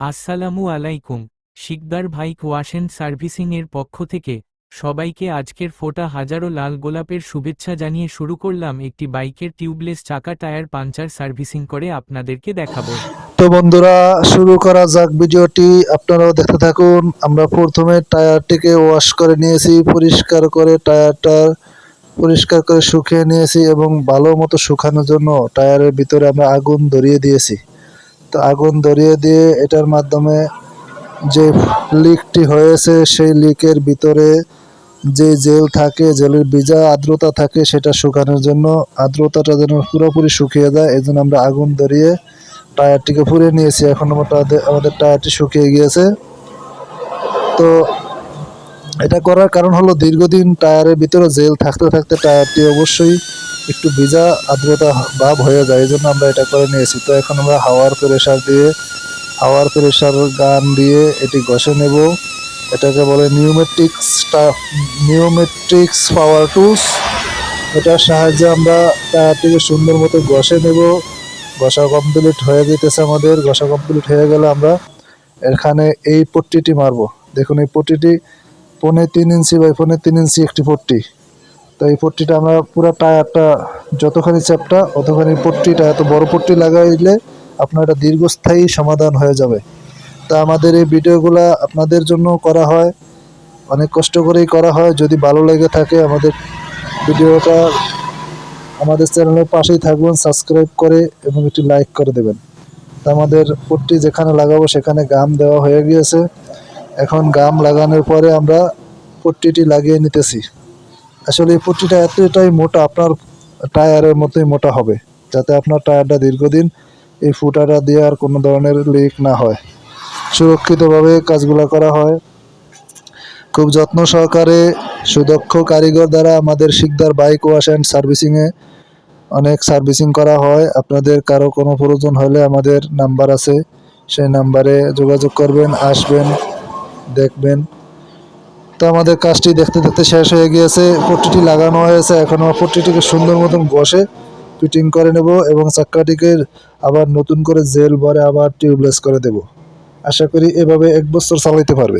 আসসালামু আলাইকুম, Sikdar wash and servicing এর পক্ষ থেকে সবাইকে আজকের ফোটা হাজারো লাল গোলাপের শুভেচ্ছা জানিয়ে শুরু করলাম একটি বাইকের টিউবলেস চাকা টায়ার পাঞ্চার সার্ভিসিং করে আপনাদেরকে দেখাবো। তো বন্ধুরা, শুরু করা যাক ভিডিওটি। আপনারাও দেখতে থাকুন, আমরা প্রথমে টায়ারটিকে ওয়াশ করে নিয়েছি, পরিষ্কার করে টায়ারটা পরিষ্কার করে শুকিয়ে নিয়েছি এবং ভালো মতো শুকানোর জন্য টায়ারের ভিতরে আমরা আগুন ধরিয়ে দিয়েছি। আগুন ধরিয়ে দিয়ে এটার মাধ্যমে যে লিকটি হয়েছে, সেই লিকের ভিতরে যে জেল থাকে, জেলের ভিজা আর্দ্রতা থাকে, সেটা শুকানোর জন্য আর্দ্রতাটা যেন পুরোপুরি শুকিয়ে যায়, এই আমরা আগুন ধরিয়ে টায়ারটিকে পুড়িয়ে নিয়েছি। এখন আমাদের টায়ারটি শুকিয়ে গিয়েছে। তো এটা করার কারণ হলো দীর্ঘদিন টায়ারের ভিতরে জেল থাকতে থাকতে টায়ারটি অবশ্যই একটু ভিজা আর্দ্রতা ভাব হয়ে যায় এই জন্য আমরা এটা করে নিয়েছি। তো এখন আমরা হাওয়ার প্রেশার দিয়ে, হাওয়ার প্রেশার গান দিয়ে এটি ঘষে নেব। এটাকে বলে নিউমেট্রিক্স নিউমেট্রিক্স পাওয়ার টুলস এটার সাহায্যে আমরা টায়ারটিকে সুন্দর মতো ঘষে নেব। ঘষা কমপ্লিট হয়ে যেতেছে আমাদের, ঘষা কমপ্লিট হয়ে গেলে আমরা এখানে এই পট্টিটি মারবো। দেখুন, এই পট্টিটি পৌনে তিন ইঞ্চি বাই পৌনে তিন ইঞ্চি একটি পট্টি। তো এই পট্টিটা আমরা পুরো টায়ারটা, যতখানি চ্যাপটা, অতখানি পট্টিটা, এত বড় পট্টি লাগাইলে আপনার এটা দীর্ঘস্থায়ী সমাধান হয়ে যাবে। তা আমাদের এই ভিডিওগুলো আপনাদের জন্য করা হয়, অনেক কষ্ট করেই করা হয়। যদি ভালো লেগে থাকে আমাদের ভিডিওটা, আমাদের চ্যানেলের পাশেই থাকবেন, সাবস্ক্রাইব করে এবং একটি লাইক করে দেবেন। তা আমাদের পট্টি যেখানে লাগাবো সেখানে গাম দেওয়া হয়ে গিয়েছে। এখন গাম লাগানোর পরে আমরা পট্টিটি লাগিয়ে নিতেছি। আসলে এই পট্টিটা এতটাই মোটা, আপনার টায়ারের মতোই মোটা হবে, যাতে আপনার টায়ারটা দীর্ঘদিন এই ফুটাটা দিয়ে আর কোনো ধরনের লিক না হয়। সুরক্ষিতভাবে কাজগুলো করা হয়। খুব যত্ন সহকারে সুদক্ষ কারিগর দ্বারা আমাদের শিকদার বাইক ওয়াশ অ্যান্ড সার্ভিসিংয়ে অনেক সার্ভিসিং করা হয়। আপনাদের কারও কোনো প্রয়োজন হলে আমাদের নাম্বার আছে, সেই নাম্বারে যোগাযোগ করবেন, আসবেন, দেখবেন। তো আমাদের কাজটি দেখতে দেখতে শেষ হয়ে গিয়েছে। পট্টিটি লাগানো হয়েছে। এখন আমরা পট্টিটিকে সুন্দর মতন বসে ফিটিং করে নেব এবং চাক্কাটিকে আবার নতুন করে জেল ভরে আবার টিউবলেস করে দেব। আশা করি এভাবে এক বছর চালাইতে পারবে।